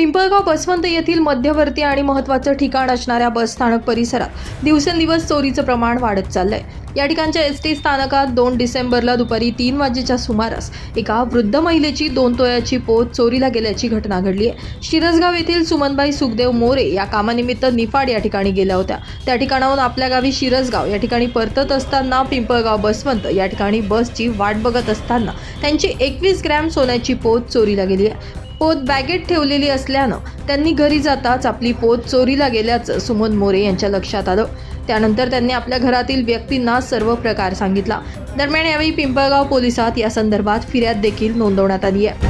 पिंपळगाव बसवंत येथील मध्यवर्ती आणि महत्त्वाचं ठिकाण असणाऱ्या बसस्थानक परिसरात दिवसेंदिवस चोरीचं प्रमाण वाढत चाललंय. या ठिकाणच्या एस टी स्थानकात दोन डिसेंबरला दुपारी तीन वाजेच्या सुमारास एका वृद्ध महिलेची दोन तोळ्याची पोत चोरीला गेल्याची घटना घडली आहे. शिरसगाव येथील सुमनबाई सुखदेव मोरे या कामानिमित्त निफाड या ठिकाणी गेल्या होत्या. त्या ठिकाणाहून आपल्या गावी शिरसगाव या ठिकाणी परतत असताना पिंपळगाव बसवंत या ठिकाणी बसची वाट बघत असताना त्यांची एकवीस ग्रॅम सोन्याची पोत चोरीला गेली आहे. पोत बॅगेत ठेवलेली असल्यानं त्यांनी घरी जाताच आपली पोत चोरीला गेल्याचं सुमन मोरे यांच्या लक्षात आलं. त्यानंतर त्यांनी आपल्या घरातील व्यक्तींना सर्व प्रकार सांगितला. दरम्यान यावेळी पिंपळगाव पोलिसात या संदर्भात फिर्याद देखील नोंदवण्यात आली आहे.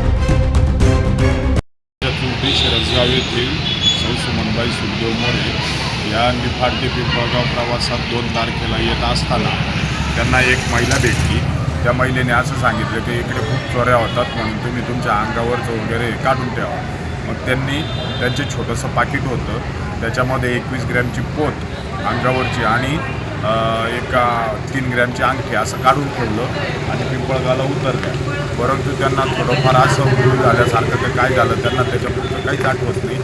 सुमनबाई सुखदेव मोरे या निफाड पिंपळगाव प्रवासात दोन तारखेला येत असताना त्यांना एक महिला भेटली. त्या महिलेने असं सांगितलं की इकडे खूप चोऱ्या होतात म्हणून तुम्ही तुमच्या अंगावरचं वगैरे काढून ठेवा. मग त्यांनी त्यांचे छोटंसं पाकिट होतं. त्याच्यामध्ये एकवीस ग्रॅमची पोत अंगावरची आणि एका तीन ग्रॅमची अंगठी असं काढून ठेवलं आणि पिंपळगावला उतरल्या. परंतु त्यांना थोडंफार असं झाल्यासारखं तर काय झालं? त्यांना त्याच्यापुढचं काहीच आठवत नाही.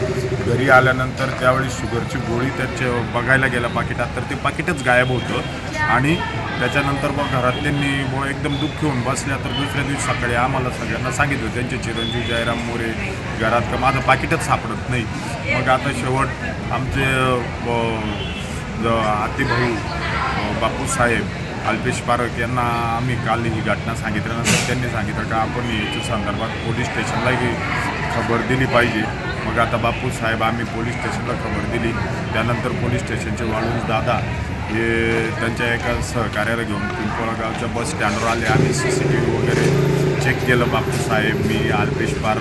घरी आल्यानंतर त्यावेळी शुगरची गोळी त्याचे बघायला गेला पाकिटात तर ते पाकिटच गायब होतं. आणि त्याच्यानंतर मग घरातल्यांनी मग एकदम दुःखी होऊन बसल्या. तर दुसऱ्या दिवशी सकाळी आम्हाला सगळ्यांना सांगितलं त्यांचे चिरंजीव जयराम मोरे घरात का? माझं पाकिटच सापडत नाही. मग आता शेवट आमचे आतीभाऊ ज- बापूसाहेब अल्पेश पारख यांना आम्ही काल ही घटना सांगितल्यानंतर त्यांनी सांगितलं का आपण याच्या संदर्भात पोलीस स्टेशनलाही खबर दिली पाहिजे. मग आता बापू साहेब आम्ही पोलीस स्टेशनला खबर दिली. त्यानंतर पोलीस स्टेशनचे वाळूज दादा हे त्यांच्या एका सहकार्याला घेऊन पिंपळगावच्या बस स्टँडवर आले. आम्ही सी सी टी व्ही वगैरे चेक केलं. बापू साहेब मी अल्पेश पार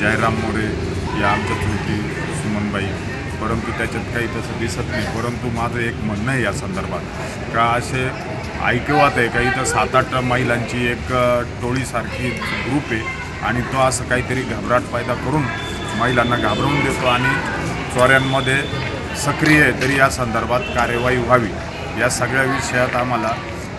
जयराम मोरे या आमच्या चुलती सुमनबाई. परंतु त्याच्यात काही तसं दिसत नाही. परंतु माझं एक म्हणणं आहे या संदर्भात का असे ऐकवात आहे काही तर सात आठ महिलांची एक टोळीसारखी ग्रुप आहे आणि तो असं काहीतरी घबराट पैदा करून महिलांना घाबरवून देतो आणि चोऱ्यांमध्ये सक्रिय आहे तरी या संदर्भात कार्यवाही व्हावी. या सगळ्या विषयात आम्हाला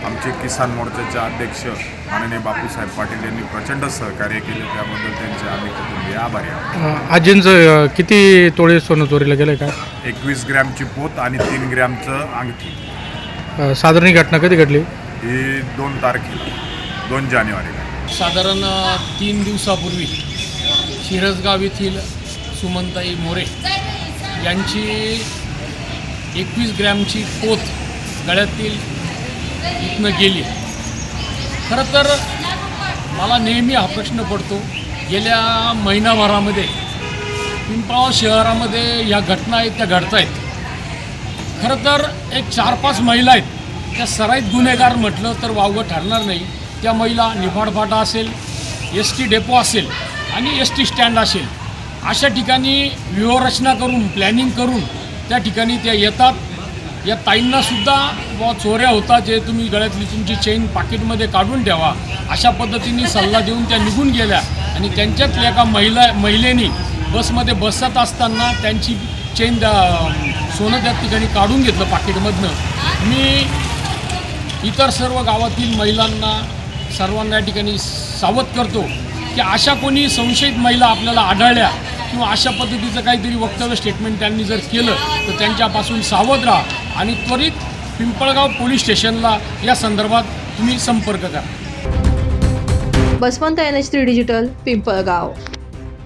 आमचे किसान मोर्चाचे अध्यक्ष माननीय बापूसाहेब पाटील यांनी प्रचंड सहकार्य केले त्याबद्दल त्यांचे आम्ही कुटुंबीय आभारी आहोत. आजींचं किती तोळे सोनं चोरीला गेलं का? एकवीस ग्रॅमची पोत आणि तीन ग्रॅमचं अंगठी. साधारण ही घटना कधी घडली? ही दोन तारखेला दोन जानेवारीला. साधारण तीन दिवसापूर्वी शिरसगाव येथील सुमनताई मोरे यांची एकवीस ग्रॅमची पोत गळ्यातील इथनं गेली. खरं तर मला नेहमी हा प्रश्न पडतो गेल्या महिनाभरामध्ये पिंपळाव शहरामध्ये ह्या घटना आहेत त्या घडत आहेत खरं तर एक चार पाच महिला आहेत त्या सराईत गुन्हेगार म्हटलं तर वावगं ठरणार नाही. त्या महिला निफाडफाटा असेल एस टी डेपो असेल आणि एस टी स्टँड असेल. अशा ठिकाणी व्यूहरचना करून प्लॅनिंग करून त्या ठिकाणी त्या येतात. या ताईंनासुद्धा व चोऱ्या होतात जे तुम्ही गळ्यातली तुमची चेन पाकिटमध्ये काढून ठेवा. अशा पद्धतीने सल्ला देऊन त्या निघून गेल्या. आणि त्यांच्यातल्या एका महिला महिलेनी बसमध्ये बसत असताना त्यांची चेन दा- सोनं त्या ठिकाणी काढून घेतलं पाकिटमधनं मी इतर सर्व गावातील महिलांना सर्वांना या ठिकाणी सावध करतो. की अशा कोणी संशयित महिला आपल्याला आढळल्या किंवा अशा पद्धतीचं काहीतरी वक्तव्य स्टेटमेंट त्यांनी जर केलं तर त्यांच्यापासून सावध राहा आणि त्वरित पिंपळगाव पोलीस स्टेशनला या संदर्भात तुम्ही संपर्क करा. Basavant N H three digital Pimpalgaon.